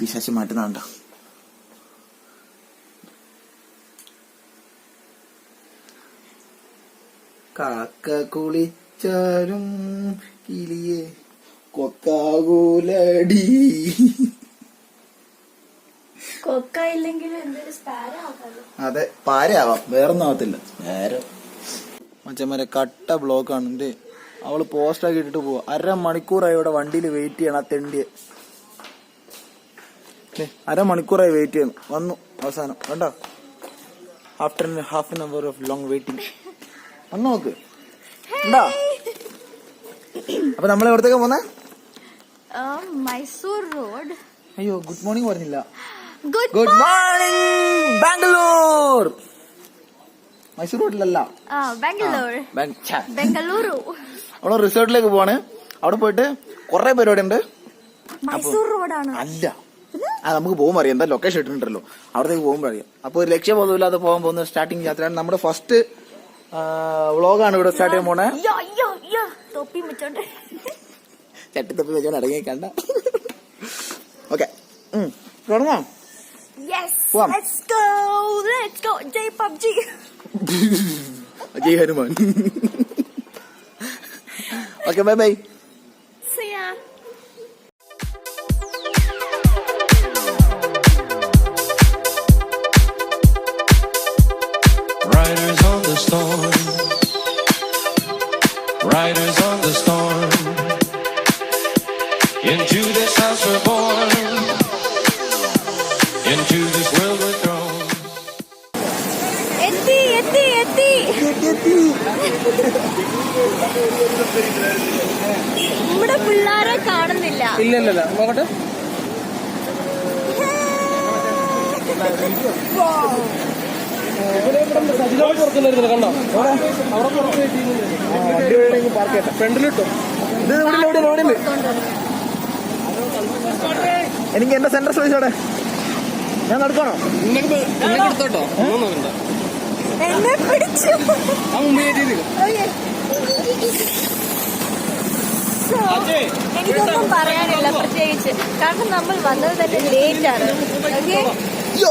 പിശാശി മാറ്റുന്നുണ്ട് കാക്ക കുളിച്ചാലും കിളിയെ കൊക്കാകൂലടി അതെ പാരയാവാം. വേറൊന്നും ആവത്തില്ല. നേരെ. മച്ചന്മാരെ കട്ട ബ്ലോക്കാണ് അവൾ പോസ്റ്റ് ആക്കി ഇട്ടിട്ട് പോവാ. അരമണിക്കൂറായി ഇവിടെ വണ്ടിയിൽ വെയിറ്റ് ചെയ്യണം. ആ തെണ്ടിയെ. അരമണിക്കൂറായി വെയിറ്റ് ചെയ്യുന്നു. വന്നു അവസാനം. കണ്ടോ? After half an hour of long waiting വന്നു നോക്ക്. ഉണ്ടോ അപ്പൊ നമ്മൾ എവിടത്തേക്ക് പോന്നെ? മൈസൂർ റോഡ്. അയ്യോ ഗുഡ് മോർണിംഗ് പറഞ്ഞില്ല. Good morning Bangalore! മൈസൂർ റോഡിലല്ല. ബാംഗ്ലൂർ. നമ്മൾ റിസോർട്ടിലേക്ക് പോവാണ്. അവിടെ പോയിട്ട് കൊറേ പരിപാടി ഉണ്ട് മൈസൂർ റോഡാണ്. അല്ല ആ നമുക്ക് പോകുമ്പോൾ അറിയാം. എന്താ ലൊക്കേഷൻ ഇട്ടിട്ടുണ്ടല്ലോ. അവിടത്തേക്ക് പോകുമ്പോൾ അറിയാം. അപ്പോൾ ഒരു ലക്ഷ്യബോധമില്ലാതെ പോകാൻ പോകുന്ന സ്റ്റാർട്ടിങ് യാത്രയാണ് നമ്മുടെ ഫസ്റ്റ് വ്ളോഗാണ് ഇവിടെ സ്റ്റാർട്ട് ചെയ്യാൻ പോണേ. വെച്ചോണ്ട്. ചട്ടിത്തപ്പി വെച്ചാൽ അടങ്ങി കണ്ട. ഓക്കെ തുടങ്ങാം. പോവാം. Jai Hanuman. Okay bye bye എത്തി എത്തി. നമ്മുടെ പിള്ളേരെ കാണുന്നില്ല. ഇല്ലല്ല നോക്കട്ടെ. ഫ്രണ്ടിലിട്ടോ. ഇത് ഇവിടെ ഇവിടെ ഇവിടെ എനിക്ക് എന്റെ സെന്റർ ചോദിച്ചോടെ ഞാൻ നടക്കണോ എന്നെ പിടിച്ചു. എനിക്കൊന്നും പറയാനില്ല പ്രത്യേകിച്ച്. കാരണം നമ്മൾ വന്നത് തന്നെ ലേറ്റ് ആണ്. ഓക്കെ യോ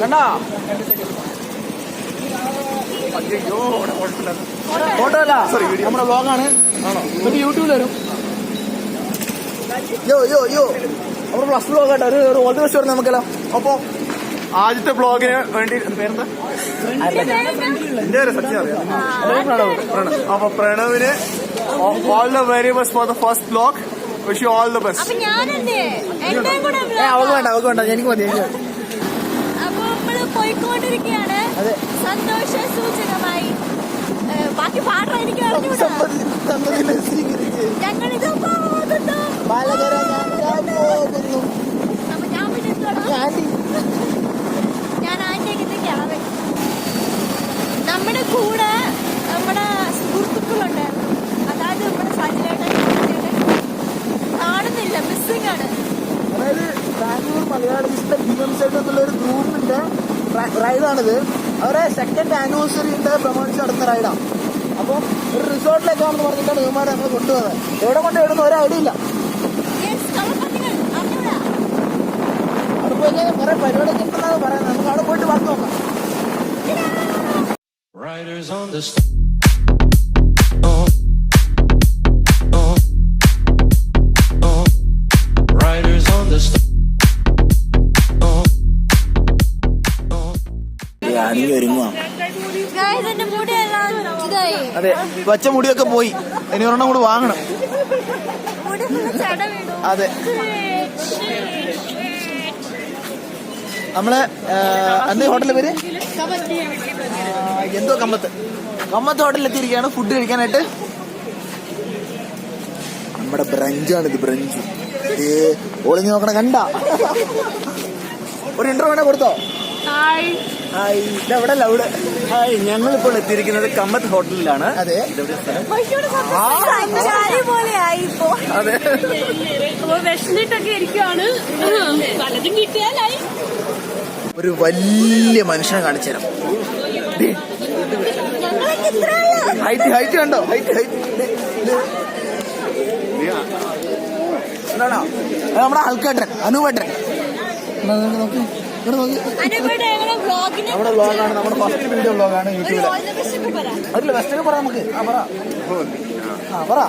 കണ്ടാ? ഫോട്ടോ അല്ല നമ്മുടെ വ്ളോഗാണ് എന്നിട്ട് യൂട്യൂബിൽ വരും. യോ യോ യോ. അപ്പോൾ പ്ലസ് ബ്ലോഗ് ആട്ടോ ഒരു ഒരു ഓൾ ദി ബെസ്റ്റ് പറഞ്ഞു നമുക്കെല്ലാം. അപ്പൊ ആദ്യത്തെ ബ്ലോഗിന് വേണ്ടി പേരെന്താ? എന്റെ പേര് സത്യം അറിയാം. പ്രണവ് അപ്പൊ പ്രണവിന് all the very best for the first blog wish you all the best അവക്ക് വേണ്ട അവക്ക് വേണ്ട. എനിക്ക് മതി എനിക്ക് പോയിക്കൊണ്ടിരിക്കുകയാണ്. അതെ. സന്തോഷ സൂചകമായി. ബാക്കി പാടാൻ എനിക്ക് പോകുന്നു. ബാലകര ഞാൻ നമ്മുടെ കൂടെ നമ്മുടെ സുഹൃത്തുക്കളുണ്ടായിരുന്നു അതായത് നമ്മുടെ സജിലേട്ടൻ കാണുന്നില്ല മിസ്സിംഗ് ആണ്. അതായത് ബാംഗ്ലൂർ മലയാളീസിന്റെ ഭീമം സൈഡ് എന്നുള്ള ഒരു ഗ്രൂപ്പിന്റെ റൈഡാണിത് അവരെ സെക്കൻഡ് ആനിവേഴ്സറിന്റെ പ്രമാണിച്ച് നടത്തുന്ന റൈഡാണ് അപ്പം ഒരു റിസോർട്ടിലേക്കാണെന്ന് പറഞ്ഞിട്ടാണ് ഇവന്മാരെ ഞങ്ങൾ കൊണ്ടുപോകുന്നത് എവിടെ കൊണ്ട് ഇടുന്ന? ഒരു ഐഡിയ ഇല്ല. അവിടെ പോയി കഴിഞ്ഞാൽ കുറെ പരിപാടിയൊക്കെ ഉണ്ടെന്നാണ് പറയുന്നത്. നമുക്ക് അവിടെ പോയിട്ട് വന്ന് നോക്കാം. Riders on the. Riders അതെ വച്ച മുടിയൊക്കെ പോയി. ഇനി ഒരെണ്ണം കൂടെ വാങ്ങണം. അതെ. നമ്മളെ എന്താ ഹോട്ടലിലെ പേര്? എന്തോ കമ്പത്ത്. കമ്പത്ത് ഹോട്ടലിൽ എത്തിയിരിക്കുകയാണ് ഫുഡ് കഴിക്കാനായിട്ട്. നമ്മുടെ ബ്രഞ്ചാണ് ഇത് ബ്രഞ്ച് ഒളിഞ്ഞു നോക്കണ കണ്ട. ഒരു ഇന്റർവ്യൂ കൊടുത്തോ? ഹായ് ഇത് എവിടെ? ലൗഡ്. ഹായ് ഞങ്ങളിപ്പോൾ എത്തിയിരിക്കുന്നത് കമ്മത്ത് ഹോട്ടലിലാണ്. അതെ. അതെ. ഇരിക്കുവാണ്. പലതും കിട്ടിയാലായി. ഒരു വലിയ മനുഷ്യനെ കാണിച്ചു തരാം. ഹൈറ്റ് ഹൈറ്റ് കണ്ടോ? ഹൈറ്റ് ഹൈറ്റ് എന്താണോ നമ്മുടെ ഹൽക്കേട്ടൻ അനുവേട്ടൻ നോക്കി. നമ്മുടെ വ്ലോഗാണ് നമ്മുടെ ഫസ്റ്റ് വീഡിയോ വ്ലോഗാണ് ഒരു യൂട്യൂബിലെ all the best ഒക്കെ പറ. നമുക്ക്. ആ പറ. ആ പറ.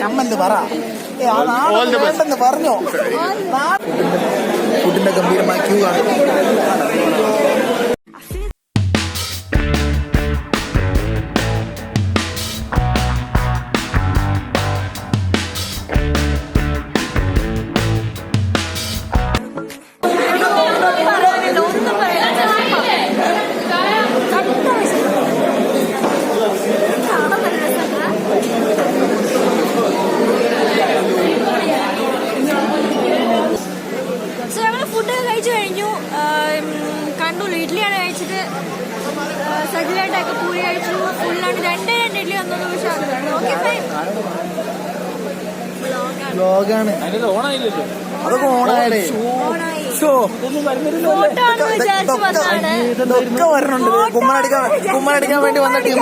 ചമ്മന്ത് പറ. ഏ, ആ നാടൊന്നും വേണ്ടെന്ന് പറഞ്ഞോ. ഫുഡിന്റെ ഗംഭീരമായ ക്യൂ ആണ് സജിലായിട്ടൊക്കെ പൂരി കഴിച്ചു ഫുള്ളാണ് രണ്ടേ രണ്ട് ഇഡ്ഡലി വന്നത് പക്ഷെ ഓക്കെ ഫൈൻ വ്ലോഗാണ് അതൊക്കെ ഓണായടേ ഒക്കെ വരണുണ്ട്. കുമ്മനടിക്കാൻ കുമ്മനടിക്കാൻ വേണ്ടി വന്ന ടീം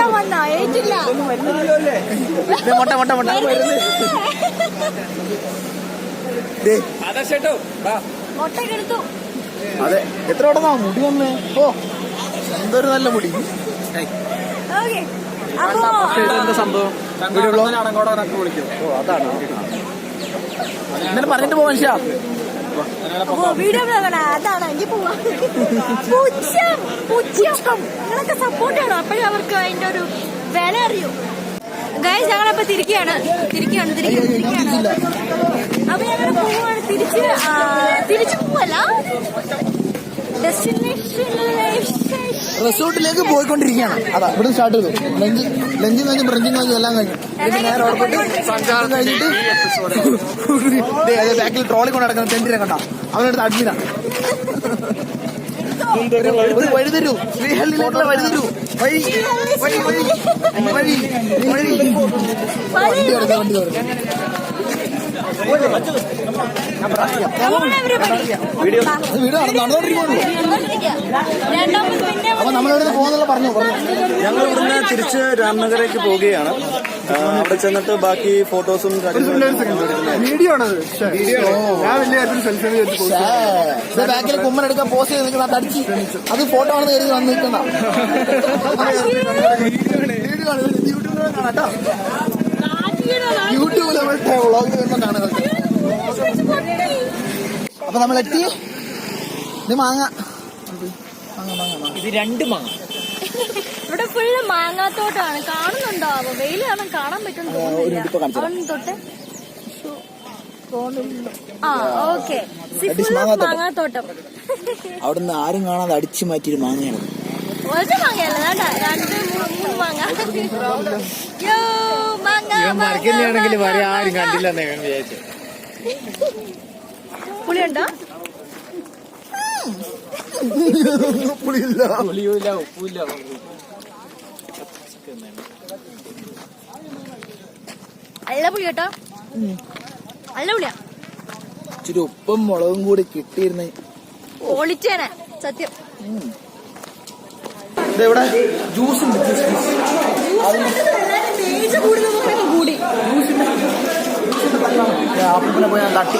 മൊട്ട മുട്ട മുട്ട. അതെ. എത്ര ഉടനാ മുടി വന്നേ. ഓ. എന്തൊരു നല്ല മുടി. സംഭവം? ഓ അതാണ്. ഇന്നലെ പറഞ്ഞിട്ട് പോ മനുഷ്യ. വീഡിയോ അതാണ്. നിങ്ങളൊക്കെ സപ്പോർട്ട് ചെയ്യണം? അപ്പോഴേ അവർക്ക് അതിന്റെ ഒരു വില അറിയൂ. ഗൈസ് ഞങ്ങളപ്പോ തിരിക്കുകയാണ്. തിരിക്കുകയാണ് തിരിക്കുകയാണ് തിരിക്കുകയാണ്. അപ്പൊ ഞങ്ങൾ പോവാണ്. തിരിച്ച് പോവല്ല. റിസോർട്ടിലേക്ക് പോയിക്കൊണ്ടിരിക്കുകയാണ്. അതാ ഇവിടെ സ്റ്റാർട്ട് ചെയ്തു. ലഞ്ച് ലഞ്ചും കഴിഞ്ഞ് ബ്രഞ്ചും കഴിഞ്ഞ് എല്ലാം കഴിഞ്ഞു. നേരെ അവിടെ പോയിട്ട് സഞ്ചാരം കഴിഞ്ഞിട്ട് ബാക്കിൽ ട്രോളി കൊണ്ട് നടക്കുന്ന ടെന്റിനെ കണ്ട. അവനടുത്ത് അഡ്മിനാണ് ഒരു വഴി തരൂ. ശ്രീഹള്ളിയിലേക്കുള്ള വഴി തരൂ. വഴി വഴി വഴി. വഴി വഴി. വണ്ടി വരുന്നു വണ്ടി വരുന്നു വീഡിയോ അപ്പൊ നമ്മളിവിടെ പോകുന്നുള്ള പറഞ്ഞു പറഞ്ഞു ഞങ്ങൾ ഇവിടുന്ന് തിരിച്ച് രാംനഗറേക്ക് പോവുകയാണ് അവിടെ ചെന്നിട്ട് ബാക്കി ഫോട്ടോസും വീഡിയോ ബാക്കിൽ കുമ്മൻ എടുക്കാൻ പോസ്റ്റ് ചെയ്ത് നിൽക്കുന്ന തടിച്ച് അത് ഫോട്ടോ ആണെന്ന് കരുതി വന്ന് നിൽക്കുന്ന. യൂട്യൂബിൽ യൂട്യൂബിൽ വ്ളോഗിൽ വരുമ്പോൾ കാണുന്നത് അപ്പൊ നമ്മൾ എത്തി ഇത് മാങ്ങ. മാങ്ങ മാങ്ങ മാങ്ങ ഇത് രണ്ട് മാങ്ങ. ഇവിടെ ഫുള്ള് മാങ്ങാത്തോട്ടാണ്. കാണുന്നുണ്ടോ? അവ വെയിൽ കാരണം കാണാൻ പറ്റുന്നു തൊട്ട്. ആ ഓക്കെ. That മാങ്ങാത്തോട്ടം. മാങ്ങാത്തോട്ടം. അവിടുന്ന് ആരും കാണാതെ അടിച്ചു മാറ്റിയൊരു മാങ്ങയാണ്. ഒരു മാങ്ങയല്ല വേണ്ട രണ്ട് മൂന്ന് മാങ്ങ. യോ മാങ്ങ മറക്കുന്നതാണെങ്കിൽ വരെ ആരും കണ്ടില്ല വിചാരിച്ചു. പുളിയുണ്ടോ? പുളിയില്ല. നല്ല പുളി കേട്ടോ. നല്ല പുളിയാ. ഇച്ചിരി ഉപ്പും മുളകും കൂടി കിട്ടിയിരുന്ന. ഒളിച്ചേനെ സത്യം. ഇവിടെ ജ്യൂസ് ഉണ്ട് ജ്യൂസ് ജ്യൂസ്. കൂടി അപ്പനെ പോയി ഞാൻ തട്ടി.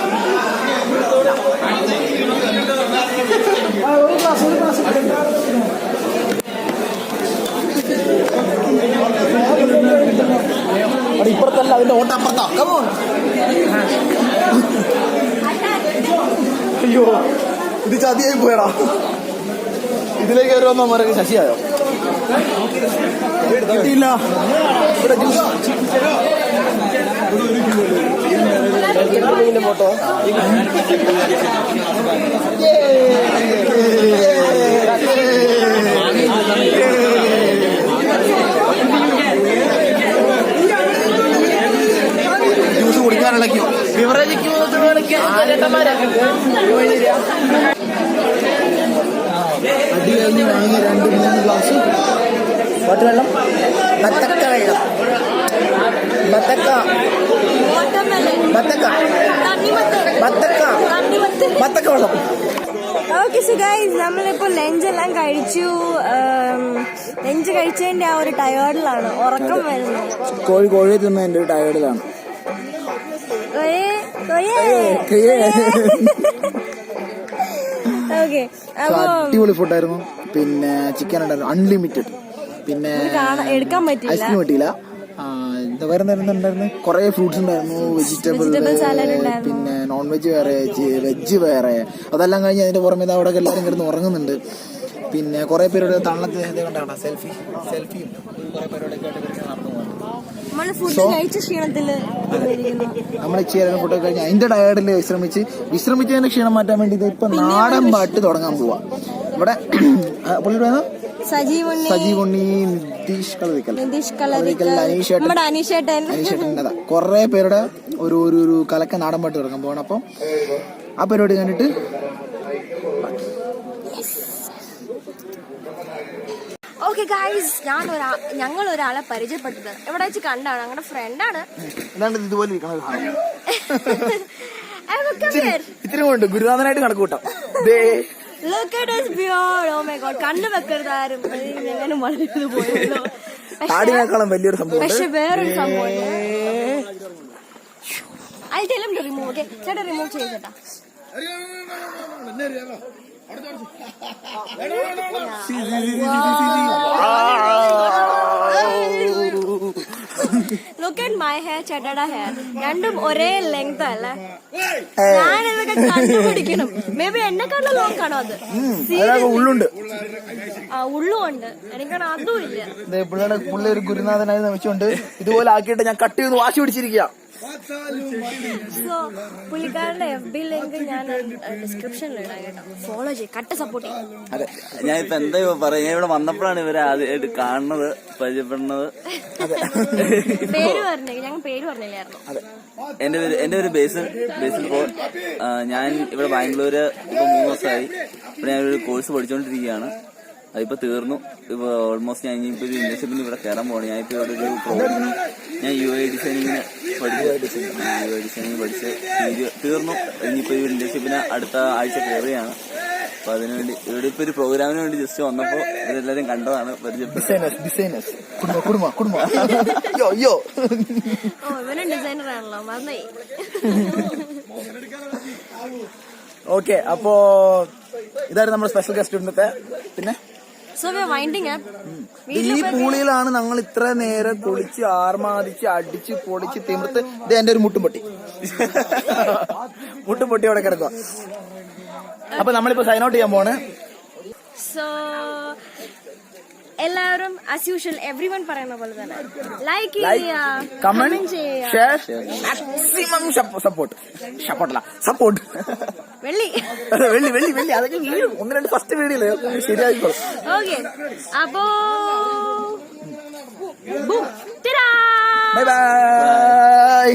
അവിടെ ഇപ്പുറത്തല്ല അതിന്റെ ഓട്ടം അപ്പുറത്താ. അയ്യോ ഇത് ചതിയായി പോയടാ. ഇതിലേക്ക് കയറി വന്ന മരക്ക് ശശിയായോ? കിട്ടിയില്ല. ഇവിടെ ജ്യൂസ്. ഫോട്ടോ ജ്യൂസ് കുടിക്കാനുള്ള ക്യൂ ബിവറേജ് അടി കഴിഞ്ഞ് വാങ്ങി രണ്ട് മൂന്ന് ഗ്ലാസ്. വാട്ട് വെള്ളം ബത്തക്ക വെള്ളം ബത്തക്ക ബത്തക്ക. ബത്തക്ക. ബത്തക്ക വെള്ളം ഓക്കെ സോ ഗൈസ് നമ്മളിപ്പോ ലഞ്ച് എല്ലാം കഴിച്ചു. ലഞ്ച് കഴിച്ചതിന്റെ ആ ഒരു ടയേർഡിലാണ് ഉറക്കം വരുന്നത് കോഴി കോഴി തിന്നതിന്റെ ഒരു ടയേർഡിലാണ്. ഓക്കെ അടിപൊളി ഫുഡായിരുന്നു പിന്നെ ചിക്കൻ ഉണ്ടായിരുന്നു അൺലിമിറ്റഡ് പിന്നെ എടുക്കാൻ പറ്റില്ല ഐസ്ക്രീം കിട്ടിയില്ല. എന്താ വേറെ എന്തായിരുന്നു ഉണ്ടായിരുന്നു? കുറെ ഫ്രൂട്ട്സ് ഉണ്ടായിരുന്നു. വെജിറ്റബിൾ. പിന്നെ നോൺ വെജ് വേറെ വെജ് വേറെ. അതെല്ലാം കഴിഞ്ഞ് അതിന്റെ പുറമെ അവിടെ എല്ലാവരും കിടന്ന് ഉറങ്ങുന്നുണ്ട്. പിന്നെ കുറെ പേരോട് തള്ളത്ത് സെൽഫി സെൽഫി കുറെ പേരോട് നടന്നു കഴിച്ച നമ്മൾ ഇച്ചിരി ഫുഡ് കഴിഞ്ഞ് അതിന്റെ ഡയഡിൽ വിശ്രമിച്ച് വിശ്രമിച്ചതിന്റെ ക്ഷീണം മാറ്റാൻ വേണ്ടി ഇപ്പൊ നാടൻ പാട്ട് തുടങ്ങാൻ പോവാ. ഇവിടെ പുള്ളിയുടെ സജീവുണ്ണി സജീവ് ഉണ്ണി. സജീവ് ഉണ്ണി നിതീഷ് കളരിക്കൽ. നിതീഷ് കളരിക്കൽ. അനീഷേട്ടൻ. അനീഷേട്ടൻ. അനീഷേട്ടന്റെ കുറെ പേരുടെ ഒരു ഒരു ഒരു കലക്ക നാടൻ പാട്ട് തുടങ്ങാൻ പോകണം അപ്പം ആ പരിപാടി കണ്ടിട്ട് ഓക്കെ ഗൈസ് ഞാൻ ഒരാ ഞങ്ങൾ ഒരാളെ പരിചയപ്പെട്ടത് എവിടെ വെച്ച് കണ്ടാണ് ഞങ്ങളുടെ ഫ്രണ്ടാണ് ഇതുപോലെ ഇത്രയും കൊണ്ട് ഗുരുനാഥനായിട്ട് കണക്ക് കൂട്ടാം ദേ Look at his beard. Oh my god. കണ്ണു വെക്കരുത് ആരും എങ്ങനെ വളർന്നു പോയല്ലോ താടിനേക്കാളും വലിയൊരു സംഭവം പക്ഷെ വേറൊരു സംഭവം ടു റിമൂവ് ഓക്കെ ചേട്ടാ റിമൂവ് ചെയ്തേട്ടാ ലുക്ക് അറ്റ് മൈ ഹെയർ ചേട്ടയുടെ ഹെയർ രണ്ടും ഒരേ ലെങ്ത് അല്ലേ? ഞാൻ ഇതൊക്കെ കണ്ടുപിടിക്കണം. മേ ബി എന്നെക്കാളും ലോങ് കാണോ അത്? ഉള്ളുണ്ട്. ആ ഉള്ളുണ്ട് എനിക്കാണ് അതും ഇല്ല. ദേ പുള്ളിയുടെ പുള്ളി ഒരു ഗുരുനാഥനായി നമിച്ചുകൊണ്ട് ഇതുപോലെ ആക്കിയിട്ട് ഞാൻ കട്ട് ചെയ്ത് വാശി പിടിച്ചിരിക്കുക സോ പുള്ളിക്കാരന്റെ എഫ് ബി ലിങ്ക് ഞാൻ ഡിസ്ക്രിപ്ഷനിൽ ഇടാം കേട്ടോ. ഫോളോ ചെയ്യും. കട്ട സപ്പോർട്ട് ചെയ്യും. അതെ ഇപ്പൊ എന്താ പറയാ ഞാൻ ഇവിടെ വന്നപ്പോഴാണ് ഇവരെ ആദ്യമായിട്ട് കാണുന്നത് പരിചയപ്പെടുന്നത്. പേര് പറഞ്ഞേ ഞങ്ങൾ പേര് പറഞ്ഞില്ലായിരുന്നു. എന്റെ പേര് എന്റെ പേര് ബേസിൽ ബേസിൽ പോൾ. ഞാൻ ഇവിടെ ബാംഗ്ലൂര് ഇപ്പൊ മൂന്ന് ദിവസമായി. ഇവിടെ ഞാൻ ഒരു കോഴ്സ് പഠിച്ചുകൊണ്ടിരിക്കുകയാണ് അതിപ്പോ തീർന്നു. ഇപ്പൊ ഓൾമോസ്റ്റ് ഞാൻ ഇനിയിപ്പോ ഒരു ഇന്റേൺഷിപ്പിന് ഇവിടെ കയറാൻ പോകണം ഞാൻ ഇപ്പൊ ഇവിടെ ഒരു പ്രോഗ്രാം ഞാൻ യു ഐ ഡിസൈനിങ്ങിന് പഠിച്ചു യു ഐ ഡിസൈനിങ് പഠിച്ച് തീർന്നു. ഇനിയിപ്പോ ഈ ഇന്റേൺഷിപ്പിന് അടുത്ത ആഴ്ച കയറുകയാണ് അപ്പൊ അതിനുവേണ്ടി ഇവിടെ ഇപ്പൊ ഒരു പ്രോഗ്രാമിന് വേണ്ടി ജസ്റ്റ് വന്നപ്പോ ഇവരെല്ലാരും കണ്ടതാണ് പരിചയപ്പെട്ടത് ഓക്കെ അപ്പോ ഇതായിരുന്നു നമ്മുടെ സ്പെഷ്യൽ ഗസ്റ്റ് ഇന്നത്തെ പിന്നെ? സോ വി വൈൻഡിങ് അപ്പ് ഈ പൂളിയിലാണ് ഞങ്ങൾ ഇത്ര നേരം കുളിച്ച് ആർമാദിച്ച് അടിച്ച് പൊളിച്ച് തിമിർത്ത്. ഇത് എന്റെ ഒരു മുട്ടും പൊട്ടി മുട്ടും പൊട്ടി അവിടെ കിടക്കുക അപ്പൊ നമ്മളിപ്പോ സൈൻ ഔട്ട് ചെയ്യാൻ പോണ്. സോ എല്ലാവരും ആസ് യൂഷ്വൽ എവ്രി വൺ പറയുന്ന പോലെ തന്നെ. ലൈക്ക് ചെയ്യുക കമന്റ് ഷെയർ മാക്സിമം സപ്പോർട്ട് സപ്പോർട്ടല്ല സപ്പോർട്ട് വെള്ളി. വെള്ളി വെള്ളി വെള്ളി. അതൊക്കെ വീഴും. ഒന്ന് രണ്ട് ഫസ്റ്റ് വീടില്ലേ? ശരിയായിക്കോളും. ഓക്കെ അപ്പോ! Bye bye